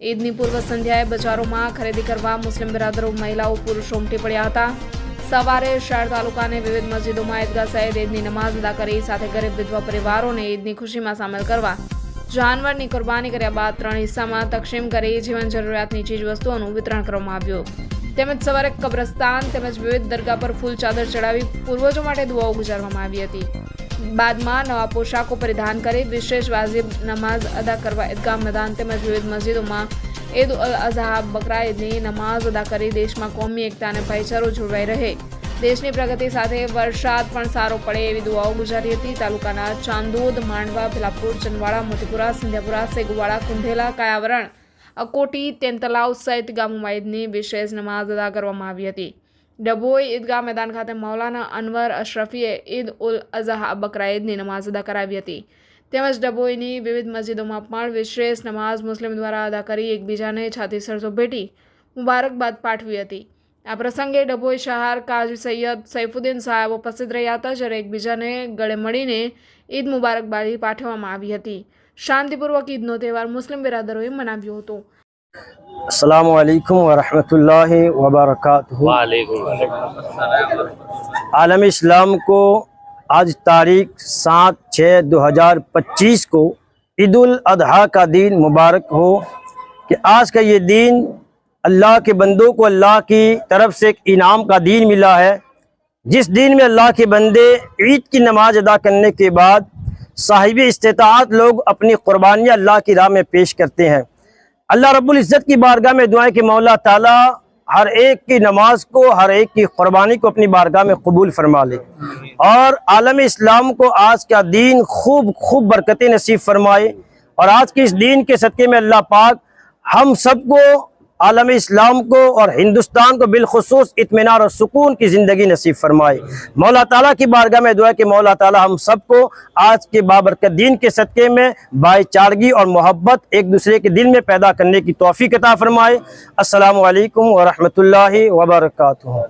ઈદની પૂર્વ સંધ્યાએ બજારોમાં ખરીદી કરવા મુસ્લિમ બિરાદરો, મહિલાઓ, પુરુષો ઉમટી પડ્યા હતા. સવારે શહેર તાલુકાની વિવિધ મસ્જિદોમાં ઈદગાહ સહિત ઈદની નમાઝ અદા કરી સાથે ગરીબ વિધવા પરિવારોને ઈદની ખુશીમાં સામેલ કરવા જાનવરની કુરબાની કર્યા બાદ ત્રણ હિસ્સામાં તકસીમ કરી જીવન જરૂરિયાતની ચીજવસ્તુઓનું વિતરણ કરવામાં આવ્યું. તેમજ સવારે કબ્રસ્તાન તેમજ વિવિધ દરગાહ પર ફૂલ ચાદર ચડાવી પૂર્વજો માટે દુઆઓ ગુજારવામાં આવી હતી. બાદમાં નવા પોશાકો પરિધાન કરી વિશેષ વાજિબ નમાઝ અદા કરવા ઈદગાહ મેદાન તેમજ વિવિધ મસ્જિદોમાં ઈદ ઉલ અઝહા બકરા ઈદની નમાઝ અદા કરી દેશમાં કોમી એકતા અને ભાઈચારો જળવાઈ રહે. દેશની પ્રગતિ સાથે વરસાદ પણ સારો પડે એવી દુઆઓ ગુજારી હતી. તાલુકાના ચાંદોદ, માંડવા ભીલાપુર ચંદવાડા, મોતીપુરા, સિંધ્યાપુરા, સેગુવાડા, કુંઢેલા, કાયાવરણ, અકોટી, તેંતલાવ સહિત ગામોમાં ઈદની વિશેષ નમાઝ અદા કરવામાં આવી હતી. ડભોઈ ઈદગાહ મેદાન ખાતે મૌલાના અનવર અશરફીએ ઈદ ઉલ અઝહા બકરા ઈદની નમાઝ અદા કરાવી હતી. તેમજ ડભોઈની વિવિધ મસ્જિદોમાં પણ વિશેષ નમાઝ મુસ્લિમ દ્વારા અદા કરી એકબીજાને છાતી સરસો ભેટી મુબારકબાદ પાઠવી હતી. આ પ્રસંગે ડભોઈ શહાર કાજી સૈયદ સૈફુદ્દીન સાહેબ ઉપસ્થિત રહ્યા હતા, જ્યારે એકબીજાને ગળે મળીને ઈદ મુબારકબાદી પાઠવવામાં આવી હતી. શાંતિપૂર્વક ઈદનો તહેવાર મુસ્લિમ બિરાદરોએ મનાવ્યો હતો. السلام علیکم ورحمۃ اللہ وبرکاتہ عالم اسلام کو آج تاریخ سات چھ دو ہزار پچیس کو عید الاضحیٰ کا دین مبارک ہو کہ آج کا یہ دین اللہ کے بندوں کو اللہ کی طرف سے ایک انعام کا دین ملا ہے۔ جس دین میں اللہ کے بندے عید کی نماز ادا کرنے کے بعد صاحب استطاعت لوگ اپنی قربانیاں اللہ کی راہ میں پیش کرتے ہیں۔ اللہ رب العزت کی بارگاہ میں دعائیں کہ مولا تعالیٰ ہر ایک کی نماز کو، ہر ایک کی قربانی کو اپنی بارگاہ میں قبول فرما لے۔ اور عالم اسلام کو آج کا دین خوب خوب برکتیں نصیب فرمائے۔ اور آج کے اس دین کے صدقے میں اللہ پاک ہم سب کو عالم اسلام کو اور ہندوستان کو بالخصوص اطمینان اور سکون کی زندگی نصیب فرمائے۔ مولا تعالیٰ کی بارگاہ میں دعا ہے کہ مولا تعالیٰ ہم سب کو آج کے بابرکت دین کے صدقے میں بھائی چارگی اور محبت ایک دوسرے کے دل میں پیدا کرنے کی توفیق عطا فرمائے۔ السلام علیکم ورحمۃ اللہ وبرکاتہ۔